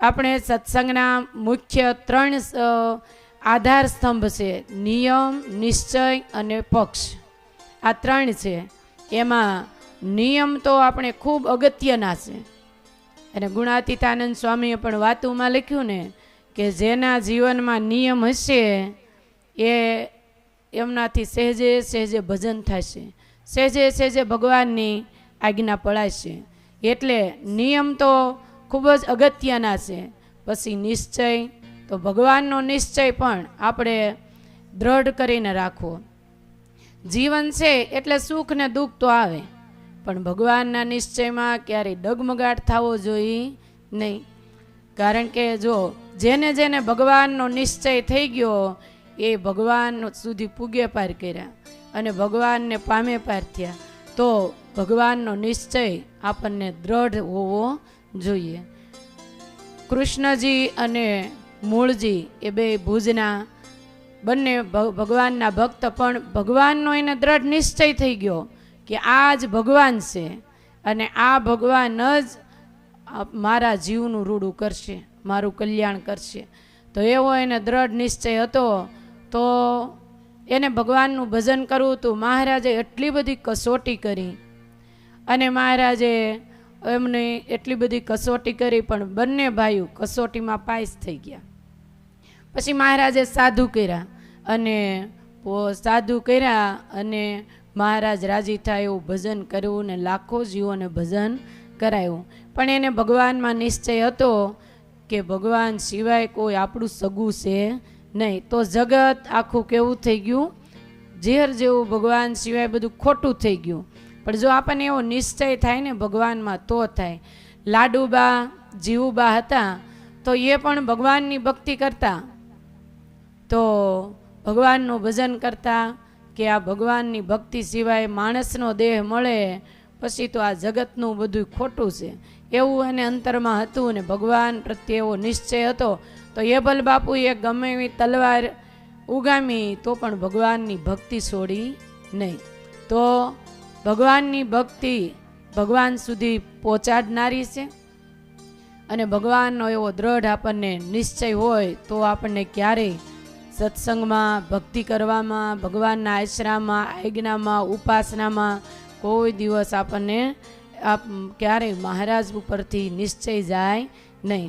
આપણે સત્સંગના મુખ્ય ત્રણ આધાર સ્તંભ છે. નિયમ, નિશ્ચય અને પક્ષ. આ ત્રણ છે. એમાં નિયમ તો આપણે ખૂબ અગત્યના છે. અને ગુણાતીતાનંદ સ્વામીએ પણ વાતુમાં લખ્યું ને કે જેના જીવનમાં નિયમ હશે એ એમનાથી સહેજે સહેજે ભજન થશે. સહેજે સહેજે ભગવાનની આજ્ઞા પળાશે એટલે નિયમ તો ખૂબ જ અગત્યના છે. પછી નિશ્ચય, તો ભગવાનનો નિશ્ચય પણ આપણે દ્રઢ કરીને રાખવો. જીવન છે એટલે સુખ ને દુઃખ તો આવે, પણ ભગવાનના નિશ્ચયમાં ક્યારેય ડગમગાટ થવો જોઈએ નહીં. કારણ કે જો જેને જેને ભગવાનનો નિશ્ચય થઈ ગયો, એ ભગવાન સુધી પૂગે પાર કર્યા અને ભગવાનને પામે પાર થયા. તો ભગવાનનો નિશ્ચય આપણને દ્રઢ હોવો જોઈએ. કૃષ્ણજી અને મૂળજી એ બે ભુજના બંને ભગવાનના ભક્ત, પણ ભગવાનનો એને દ્રઢ નિશ્ચય થઈ ગયો કે આ જ ભગવાન છે અને આ ભગવાન જ મારા જીવનું રૂડું કરશે, મારું કલ્યાણ કરશે. તો એવો એને દ્રઢ નિશ્ચય હતો. તો એને ભગવાનનું ભજન કરવું હતું. મહારાજે એટલી બધી કસોટી કરી અને મહારાજે એમને એટલી બધી કસોટી કરી, પણ બંને ભાઈઓ કસોટીમાં પાસ થઈ ગયા. પછી મહારાજે સાધુ કર્યા અને સાધુ કર્યા અને મહારાજ રાજી થાય એવું ભજન કર્યું ને લાખો જીવોને ભજન કરાયું. પણ એને ભગવાનમાં નિશ્ચય હતો કે ભગવાન સિવાય કોઈ આપણું સગું છે નહીં. તો જગત આખું કેવું થઈ ગયું? ઝેર જેવું ભગવાન સિવાય બધું ખોટું થઈ ગયું. પણ જો આપણને એવો નિશ્ચય થાય ને ભગવાનમાં, તો થાય. લાડુબા, જીવુબા હતા, તો એ પણ ભગવાનની ભક્તિ કરતા. તો ભગવાનનું ભજન કરતા કે આ ભગવાનની ભક્તિ સિવાય માણસનો દેહ મળે, પછી તો આ જગતનું બધું ખોટું છે. એવું એને અંતરમાં હતું ને ભગવાન પ્રત્યે એવો નિશ્ચય હતો. તો એ બાપુએ ગમે એવી તલવાર ઉગામી, તો પણ ભગવાનની ભક્તિ છોડી નહીં. તો ભગવાનની ભક્તિ ભગવાન સુધી પહોંચાડનારી છે. અને ભગવાનનો એવો દ્રઢ આપણને નિશ્ચય હોય તો આપણને ક્યારેય સત્સંગમાં, ભક્તિ કરવામાં, ભગવાનના આશ્રામાં આજ્ઞામાં, ઉપાસનામાં કોઈ દિવસ આપણને આપ ક્યારેય મહારાજ ઉપરથી નિશ્ચય જાય નહીં.